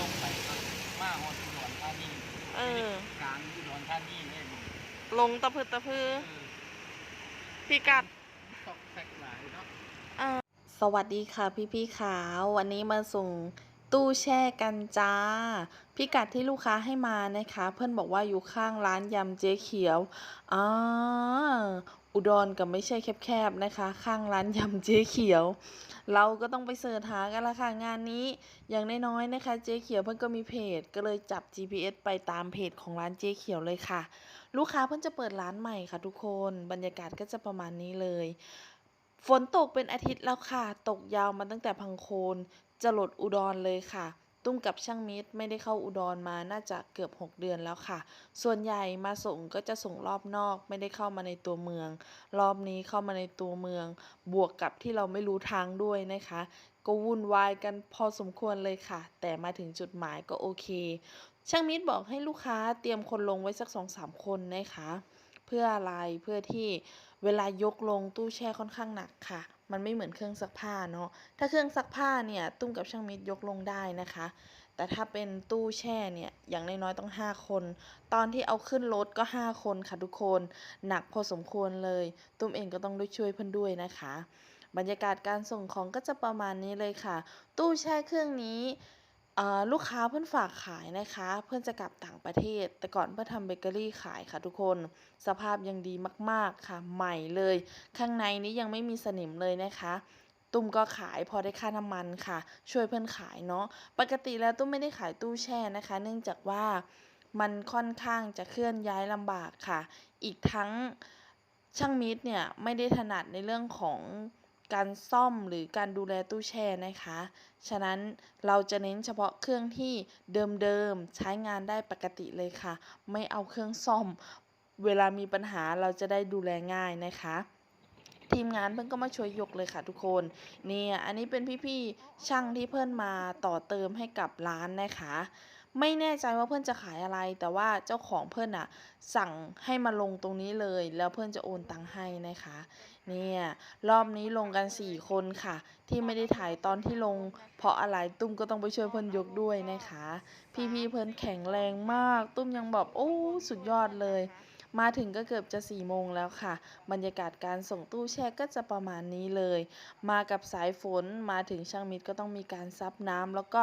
ลงไปก็มาฮอดอุดรธานีเออ กลางอุดรธานีเลยนี่ลงตะพืดตะพือเออพี่กัด ตอกแตกหลายเนาะ สวัสดีค่ะพี่พี่ๆขาววันนี้มาส่ง ตู้แช่กันจ้า พิกัดที่ลูกค้าให้มานะคะ เพื่อนบอกว่าอยู่ข้างร้านยำเจ๊เขียวอ่าอุดรกับไม่ใช่แคบๆนะคะ ข้างร้านยำเจ๊เขียว เราก็ต้องไปเสิร์ชหากันละค่ะงานนี้อย่างน้อยๆนะคะ เจ๊เขียวเพื่อนก็มีเพจ ก็เลยจับ GPS ไปตามเพจของร้านเจ๊เขียวเลยค่ะ ลูกค้าเพิ่งจะเปิดร้านใหม่ค่ะทุกคนบรรยากาศก็จะประมาณนี้เลย ฝนตกเป็นอาทิตย์แล้วค่ะ ตกยาวมาตั้งแต่พังโคนจะหลดอุดรเลยค่ะ ตุ้มกับช่างมิตรไม่ได้เข้าอุดรมาน่าจะเกือบ 6 เดือนแล้วค่ะ ส่วนใหญ่มาส่งก็จะส่งรอบนอกไม่ได้เข้ามาในตัวเมือง รอบนี้เข้ามาในตัวเมือง บวกกับที่เราไม่รู้ทางด้วยนะคะ ก็วุ่นวายกันพอสมควรเลยค่ะ แต่มาถึงจุดหมายก็โอเค ช่างมิตรบอกให้ลูกค้าเตรียมคนลงไว้สักสองสามคนนะคะ เพื่ออะไรเพื่อที่เวลายกลงตู้แช่ค่อนข้างหนักค่ะ มันไม่เหมือนเครื่องซักผ้าเนาะถ้าเครื่องซักผ้าเนี่ยตุ้มกับช่างมิตรยกลงได้นะคะ แต่ถ้าเป็นตู้แช่เนี่ยอย่างน้อยๆต้อง 5 คน ตอนที่เอาขึ้นรถก็ 5 คนค่ะทุกคน หนักพอสมควรเลย ตุ้มเองก็ต้องด้วยช่วยเพื่อนด้วยนะคะ บรรยากาศการส่งของก็จะประมาณนี้เลยค่ะ ตู้แช่เครื่องนี้ อ่อลูกค้าเพื่อนฝากขายนะคะ เพื่อนจะกลับต่างประเทศ แต่ก่อนเพื่อนทำเบเกอรี่ขายค่ะทุกคน สภาพยังดีมากๆค่ะ ใหม่เลย ข้างในนี้ยังไม่มีสนิมเลยนะคะตุ้มก็ขายพอได้ค่าน้ำมันค่ะ ช่วยเพื่อนขายเนาะปกติแล้วตุ้มไม่ได้ขายตู้แช่นะคะ เนื่องจากว่ามันค่อนข้างจะเคลื่อนย้ายลำบากค่ะ อีกทั้งช่างมิตรเนี่ยไม่ได้ถนัดในเรื่องของ การซ่อมหรือการดูแลตู้แช่นะคะ ฉะนั้นเราจะเน้นเฉพาะเครื่องที่เดิมๆใช้งานได้ปกติเลยค่ะ ไม่เอาเครื่องซ่อม เวลามีปัญหาเราจะได้ดูแลง่ายนะคะทีมงานเพิ่นก็มาช่วยยกเลยค่ะทุกคนเนี่ยอันนี้เป็นพี่ๆช่างที่เพิ่นมาต่อเติมให้กับร้านนะคะ ไม่แน่ใจว่าเพื่อนจะขายอะไร แต่ว่าเจ้าของเพื่อนอะสั่งให้มาลงตรงนี้เลย แล้วเพื่อนจะโอนตังค์ให้นะคะ เนี่ยรอบนี้ลงกัน 4 คนค่ะ ที่ไม่ได้ถ่ายตอนที่ลง เพราะอะไรตุ้มก็ต้องไปช่วยเพื่อนยกด้วยนะคะ พี่ๆเพื่อนแข็งแรงมาก ตุ้มยังบอกโอ้สุดยอดเลย มาถึงก็เกือบจะ4ี่โมงแล้วค่ะ บรรยากาศการส่งตู้แช่ก็จะประมาณนี้เลย มากับสายฝนมาถึงช่างมิตรก็ต้องมีการซับน้ำแล้วก็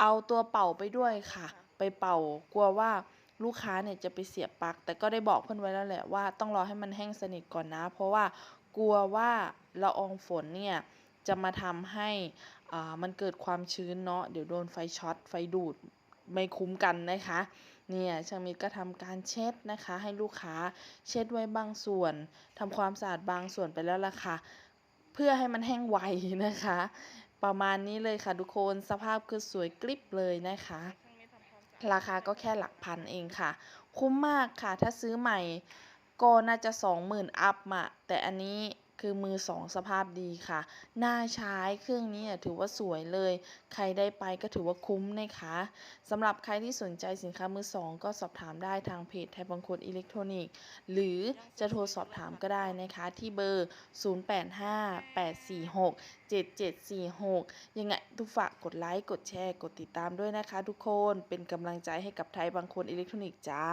เอาตัวเป่าไปด้วยค่ะ ไปเป่ากลัวว่าลูกค้าเนี่ยจะไปเสียบปลั๊กแต่ก็ได้บอกเพื่อนไว้แล้วแหละว่าต้องรอให้มันแห้งสนิทก่อนนะ เพราะว่ากลัวว่าละอองฝนเนี่ยจะมาทำให้อ่ามันเกิดความชื้นเนาะเดี๋ยวโดนไฟช็อตไฟดูดไม่คุ้มกันนะคะ เนี่ยช่างมิตรก็ทำการเช็ดนะคะ ให้ลูกค้าเช็ดไว้บางส่วนทำความสะอาดบางส่วนไปแล้วล่ะค่ะ เพื่อให้มันแห้งไวนะคะ ประมาณนี้เลยค่ะทุกคนสภาพคือสวยกริบเลยนะคะราคาก็แค่หลักพันเองค่ะ คุ้มมากค่ะ ถ้าซื้อใหม่ก็น่าจะสองหมื่นอัพมา แต่อันนี้ คือมือสองสภาพดีค่ะ น่าใช้เครื่องนี้ถือว่าสวยเลย ใครได้ไปก็ถือว่าคุ้มนะคะสำหรับใครที่สนใจสินค้ามือสองก็สอบถามได้ทางเพจไทยบางคนอิเล็กทรอนิกส์ หรือจะโทรสอบถามก็ได้นะคะที่เบอร์ 0858467746 ยังไงทุกฝากกดไลค์ กดแชร์ กดติดตามด้วยนะคะทุกคน เป็นกำลังใจให้กับไทยบางคนอิเล็กทรอนิกส์จ้า